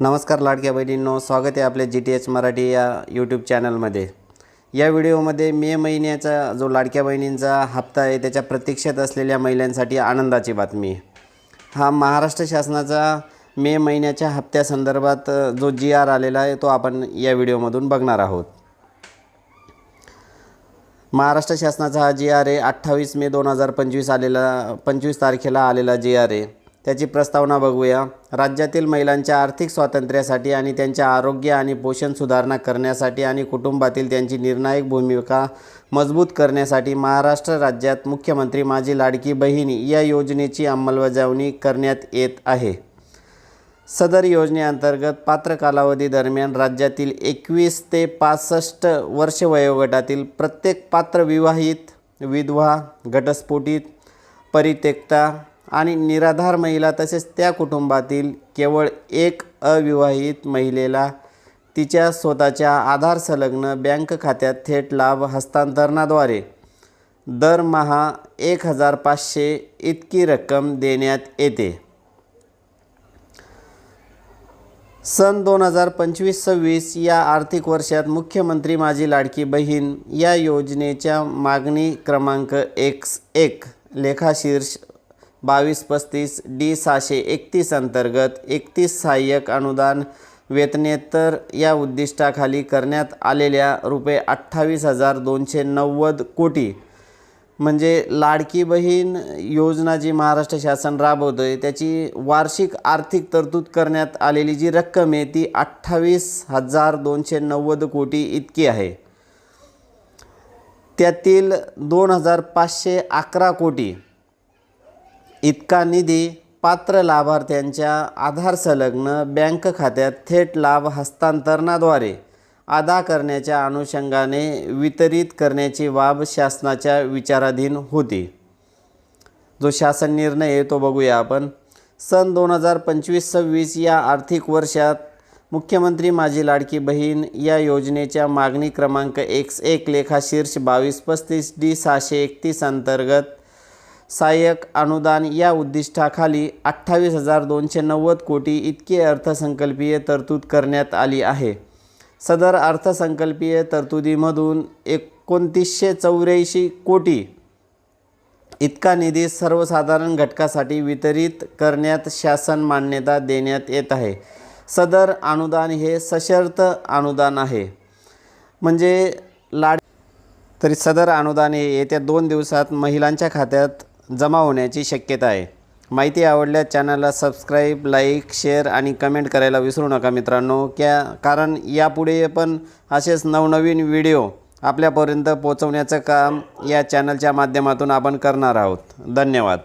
नमस्कार लाडक्या बहिणींनो स्वागत आहे आपल्या जी टी एच मराठी या यूट्यूब चॅनलमध्ये या व्हिडिओमध्ये मे महिन्याचा जो लाडक्या बहिणींचा हप्ता आहे त्याच्या प्रतीक्षेत असलेल्या महिलांसाठी आनंदाची बातमी. हा महाराष्ट्र शासनाचा मे महिन्याच्या हप्त्यासंदर्भात जो जी आर आलेला आहे तो आपण या व्हिडिओमधून बघणार आहोत. महाराष्ट्र शासनाचा हा जी आर आहे. अठ्ठावीस मे दोन हजार पंचवीस आलेला पंचवीस तारखेला आलेला जी आर आहे. त्याची प्रस्तावना बघूया. राज्यातील महिलांच्या आर्थिक स्वातंत्र्यासाठी आणि त्यांच्या आरोग्य आणि पोषण सुधारणा करण्यासाठी आणि कुटुंबातील त्यांची निर्णायक भूमिका मजबूत करण्यासाठी महाराष्ट्र राज्यात मुख्यमंत्री माझी लाडकी बहीण या योजनेची अंमलबजावणी करण्यात येत आहे. सदर योजनेअंतर्गत पात्र कालावधी दरम्यान राज्यातील एकवीस ते पासष्ट वर्ष वयोगटातील प्रत्येक पात्र विवाहित विधवा घटस्फोटित परित्यक्ता आणि निराधार महिला तसेच त्या कुटुंबातील केवळ एक अविवाहित महिलेला तिच्या स्वतःच्या आधार संलग्न बँक खात्यात थेट लाभ हस्तांतरणाद्वारे दरमहा एक हजार पाचशे इतकी रक्कम देण्यात येते. सन दोन हजार पंचवीस सव्वीस या आर्थिक वर्षात मुख्यमंत्री माझी लाडकी बहीण या योजनेच्या मागणी क्रमांक एक्स एक लेखाशीर्ष बावीस पस्तीस डी सहाशे एकतीस अंतर्गत एकतीस सहाय्यक अनुदान वेतनेतर या उद्दिष्टाखाली करण्यात आलेल्या रुपये अठ्ठावीस हजार दोनशे नव्वद कोटी. म्हणजे लाडकी बहीण योजना जी महाराष्ट्र शासन राबवतं आहे त्याची वार्षिक आर्थिक तरतूद करण्यात आलेली जी रक्कम आहे ती अठ्ठावीस हजार दोनशे नव्वद कोटी इतकी आहे. त्यातील दोन हजार पाचशे अकरा कोटी इतका निधी पात्र लाभार्थ्यांच्या आधार संलग्न बँक खात्यात थेट लाभ हस्तांतरणाद्वारे अदा करण्याच्या अनुषंगाने वितरित करण्याची बाब शासनाच्या विचाराधीन होती. जो शासन निर्णय आहे तो बघूया आपण. सन दोन हजार पंचवीस सव्वीस या आर्थिक वर्षात मुख्यमंत्री माझी लाडकी बहीण या योजनेच्या मागणी क्रमांक एक्स एक लेखाशीर्ष बावीस पस्तीस डी सहाशे एकतीस अंतर्गत सहाय्यक अनुदान या उद्दिष्टाखाली अठ्ठावीस हजार दोनशे नव्वद कोटी इतकी अर्थसंकल्पीय तरतूद करण्यात आली आहे. सदर अर्थसंकल्पीय तरतुदीमधून एकोणतीसशे चौऱ्याऐंशी कोटी इतका निधी सर्वसाधारण घटकासाठी वितरित करण्यात शासन मान्यता देण्यात येत आहे. सदर अनुदान हे सशर्त अनुदान आहे. म्हणजे लाड तरी सदर अनुदान हे येत्या दोन दिवसात महिलांच्या खात्यात जमा होण्याची शक्यता आहे. माहिती आवडल्यास चॅनलला सबस्क्राईब लाईक शेअर आणि कमेंट करायला विसरू नका मित्रांनो. क्या कारण यापुढे पण असेच नवनवीन व्हिडिओ आपल्यापर्यंत पोहोचवण्याचं काम या चॅनलच्या माध्यमातून आपण करणार आहोत. धन्यवाद.